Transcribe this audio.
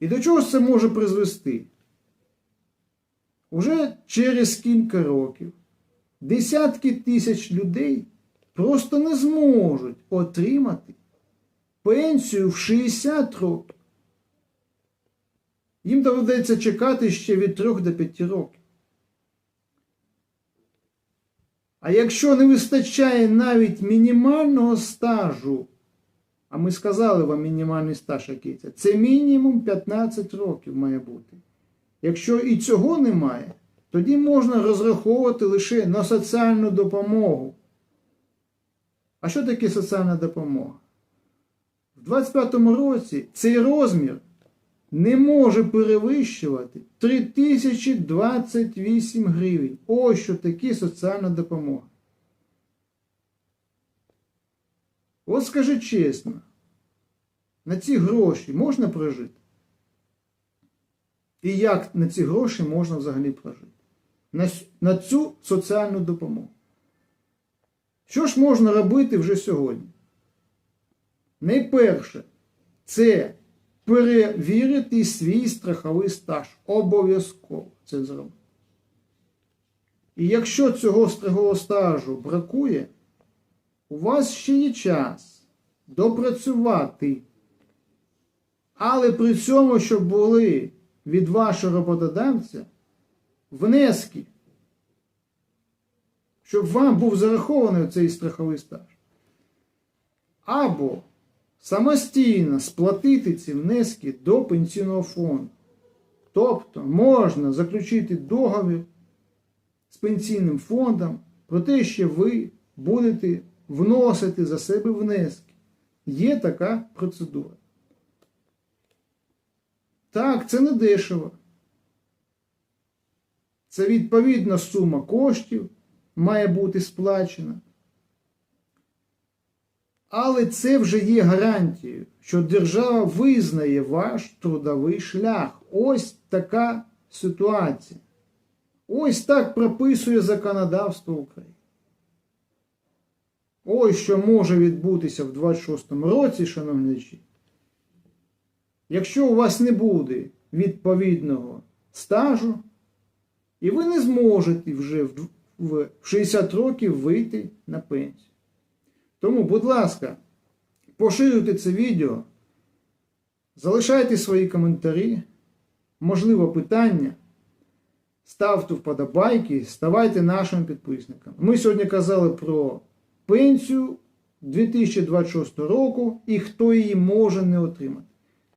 І до чого ж це може призвести? Уже через кілька років десятки тисяч людей просто не зможуть отримати пенсію в 60 років. Їм доведеться чекати ще від 3 до 5 років. А якщо не вистачає навіть мінімального стажу, а ми сказали вам мінімальний стаж який це, це мінімум 15 років має бути. Якщо і цього немає, тоді можна розраховувати лише на соціальну допомогу. А що таке соціальна допомога? В 2025 році цей розмір не може перевищувати 3028 гривень. Ось що таке соціальна допомога. От скажи чесно, на ці гроші можна прожити? І як на ці гроші можна взагалі прожити? На, на цю соціальну допомогу. Що ж можна робити вже сьогодні? Найперше, це перевірити свій страховий стаж. Обов'язково це зробити. І якщо цього страхового стажу бракує, у вас ще є час допрацювати. Але при цьому, щоб були від вашого роботодавця внески, щоб вам був зарахований цей страховий стаж. Або самостійно сплатити ці внески до пенсійного фонду. Тобто можна заключити договір з пенсійним фондом про те, що ви будете вносити за себе внески. Є така процедура. Так, це не дешево. Це відповідна сума коштів має бути сплачена. Але це вже є гарантією, що держава визнає ваш трудовий шлях. Ось така ситуація. Ось так прописує законодавство України. Ось що може відбутися в 26-му році, шановні глядачі. Якщо у вас не буде відповідного стажу, і ви не зможете вже в в 60 років вийти на пенсію. Тому, будь ласка, поширюйте це відео, залишайте свої коментарі, можливо, питання, ставте вподобайки, ставайте нашим підписником. Ми сьогодні казали про пенсію 2026 року і хто її може не отримати.